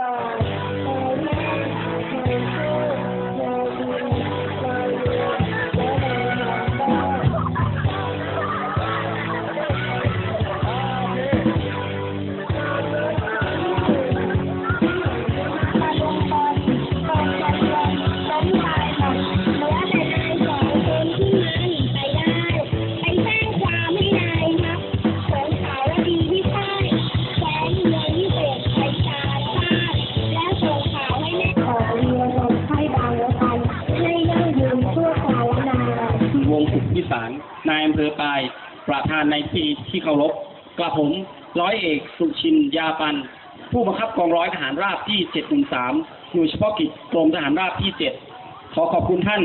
ว สารนายอำเภอปลาย ประธานในพิธีที่เคารพกระผมร้อยเอกสุชินยาปัน ผู้บังคับกองร้อยทหารราบที่ 713 หน่วยเฉพาะกิจกรมทหารราบที่ 7 ขอขอบคุณท่าน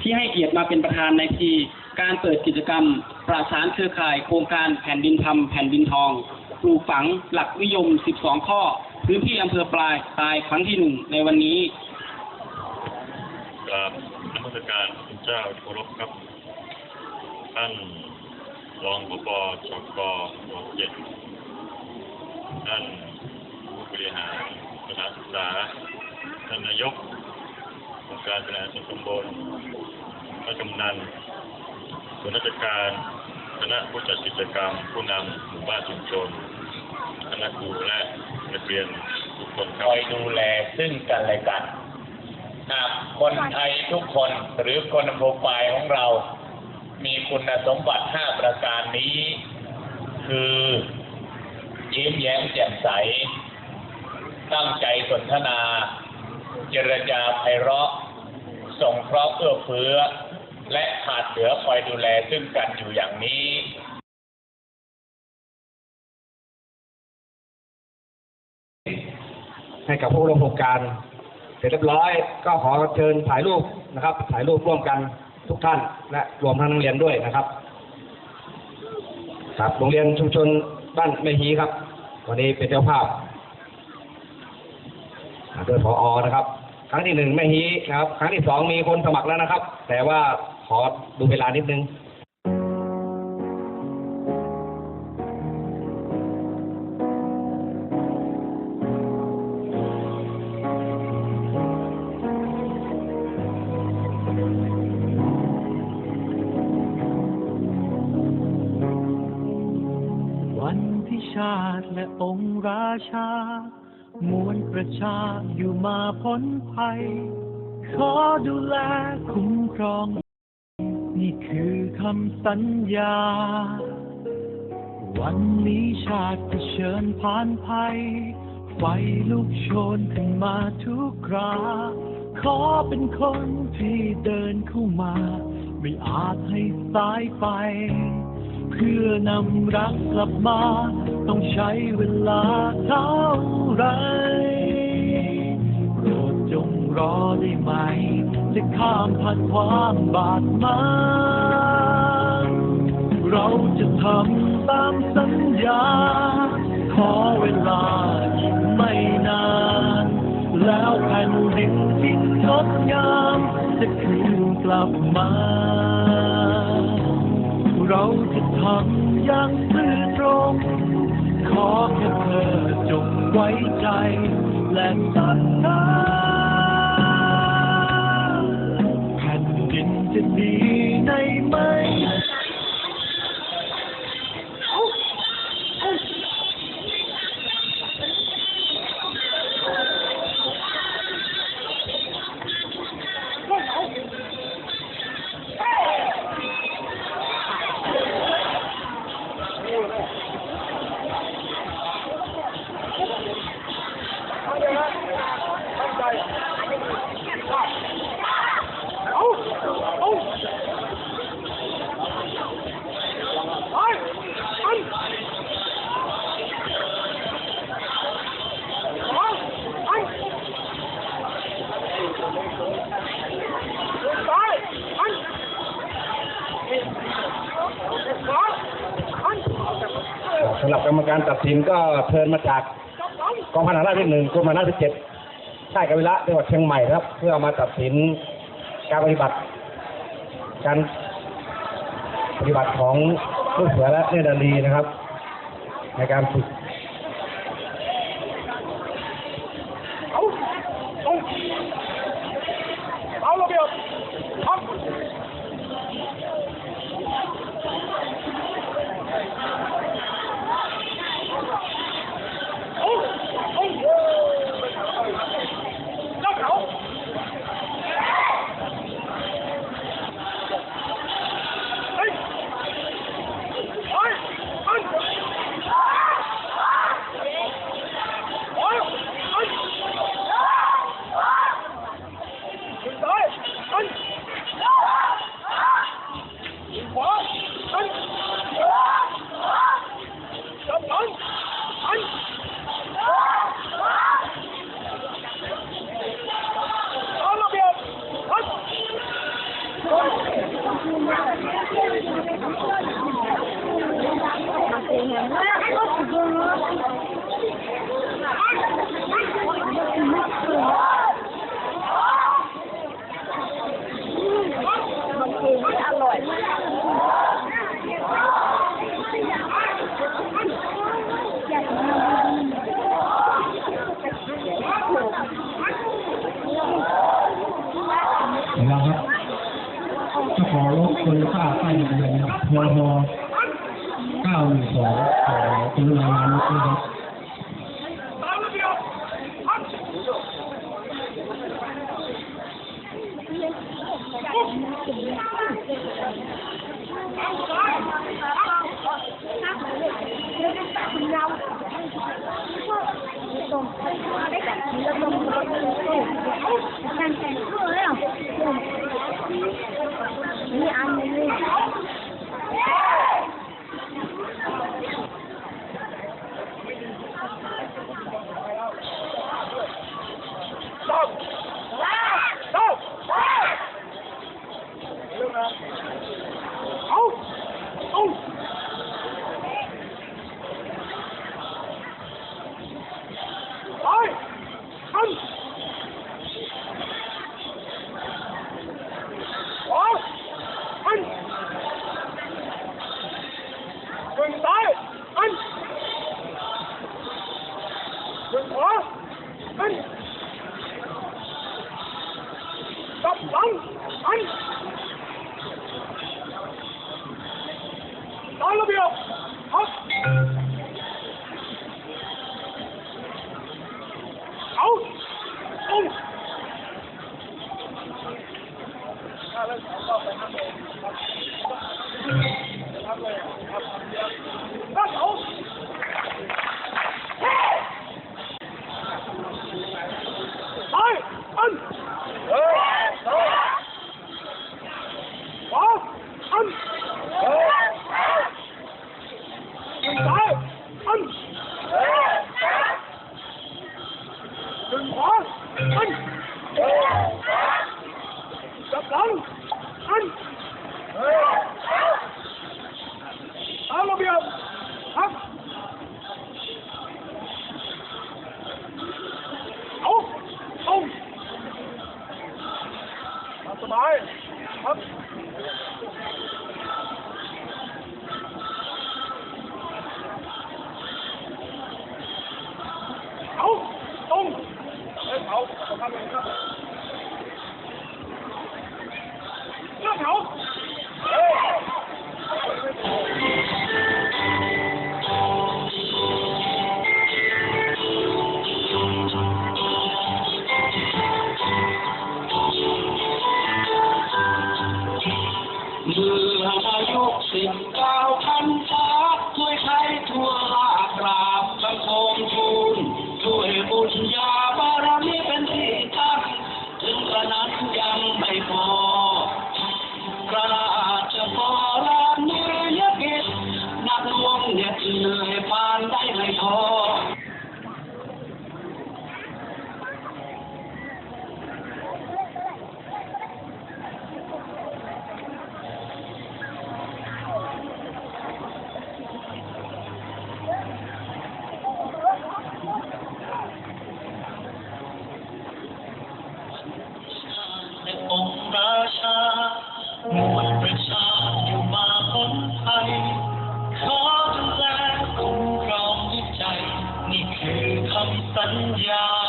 ที่ให้เกียรติมาเป็นประธานในพิธีการเปิดกิจกรรม ประสานเครือข่ายโครงการแผ่นดินธรรมแผ่นดินทองปลูกฝังหลักนิยม 12 ข้อ พื้นที่อำเภอปลายตายครั้งที่หนึ่งในวันนี้กราบนมัสการคุณเจ้าที่เคารพครับ ท่านรองผบชกรเจ็ดท่านผู้บริหารสถานศึกษา ท่านนายกองค์การบริหารส่วนตำบลท่านกำนันส่วนราชการคณะผู้จัดกิจกรรม ผู้นำหมู่บ้านชุมชนคณะครูและนักเรียนทุกคนคครับอยดูแลซึ่งกันและกันหากคนไทยทุกคนหรือคนอำเภอปลายของเรา มีคุณสมบัติห้าประการนี้ คือยิ้มแย้มแจ่มใส ตั้งใจสนทนา เจรจาไพเราะส่งเคราะห์เอื้อเฟื้อ และขาดเหลือคอยดูแลซึ่งกันอยู่อย่างนี้ให้กับผู้ร่วมโครงการ เสร็จเรียบร้อยก็ขอเชิญถ่ายรูปนะครับ ถ่ายรูปร่วมกัน ทุกท่านและรวมทั้งนักเรียนด้วยนะครับ ครับโรงเรียนชุมชนบ้านแม่ฮีครับ วันนี้เป็นเจ้าภาพโดยพออนะครับ ครั้งที่หนึ่งแม่ฮีนะครับ ครั้งที่สองมีคนสมัครแล้วนะครับ แต่ว่าขอดูเวลานิดนึง วันที่ชาติและองค์ราชามวลประชาอยู่มาพ้นภัย ขอดูแลคุ้มครอง นี่คือคำสัญญา วันนี้ชาติเผชิญผ่านภัย ไฟลุกโชนขึ้นมาทุกครา ขอเป็นคนที่เดินเข้ามา ไม่อาจให้สายไป เพื่อนำรักกลับมา ต้องใช้เวลาเท่าไรโปรดจงรอได้ไหม จะข้ามผ่านความบาดหมางเราจะทำตามสัญญา ขอเวลาอีกไม่นาน แล้วแผ่นดินที่งดงาม จะคืนกลับมา เรา ทำอย่างซื่อตรง ขอแค่เธอจงไว้ใจ และศรัทธาแผ่นดินจะดีในไหม สินก็เชิญมาจากกองพันทหาราบที่หนึ่งกรมพันธุ์ราบที่เจ็ดค่ายกวิระจังหวัดเชียงใหม่ครับ เพื่อมาตัดสินการปฏิบัติ การปฏิบัติของลูกเสือและเนตรนารีนะครับ ในการฝึก อร่อยนะครับจ้าของรถโตโยต้าป้ายทะเบียนนะครับพฮเก้าหนึ่งสองขอคุณรายงานรถด้วยครับ One, one, two, เสิบเก้าพันชาด้วยใครทั่ว 到底怎？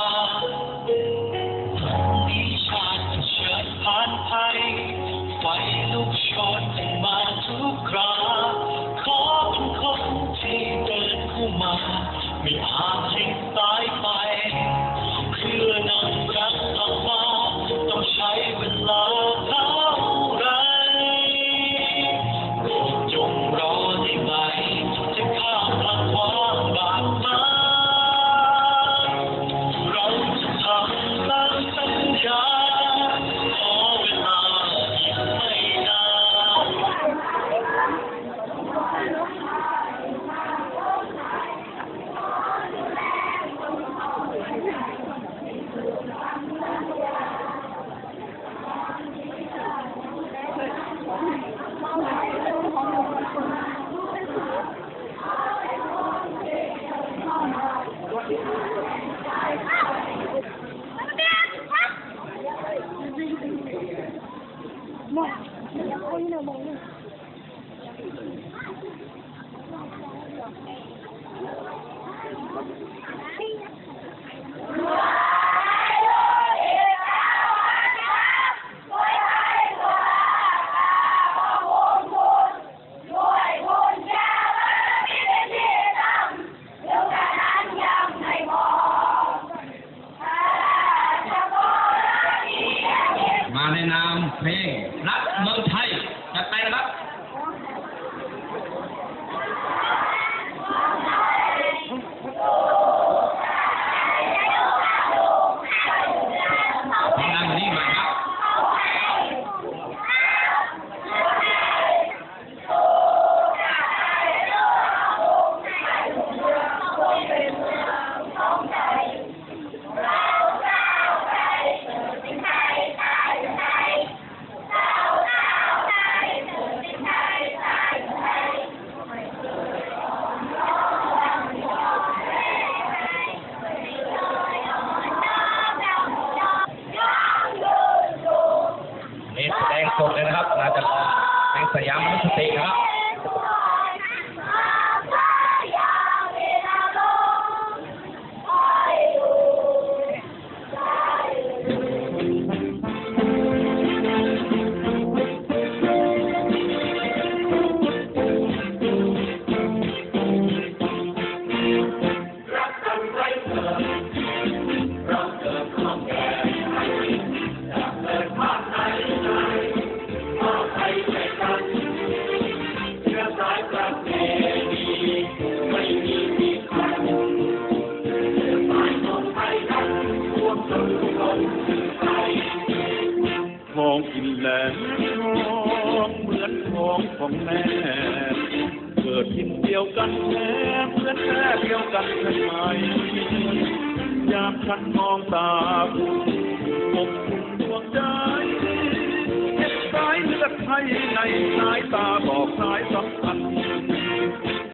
แหลมทองเหมือนทองของแม่ เกิดทินเดียวกันแท้เพื่อนแม่เดียวกันทำไหมยามฉันมองตาคุณอบอุ่นดวงใจเห็นสายเลือดไทยในสายตา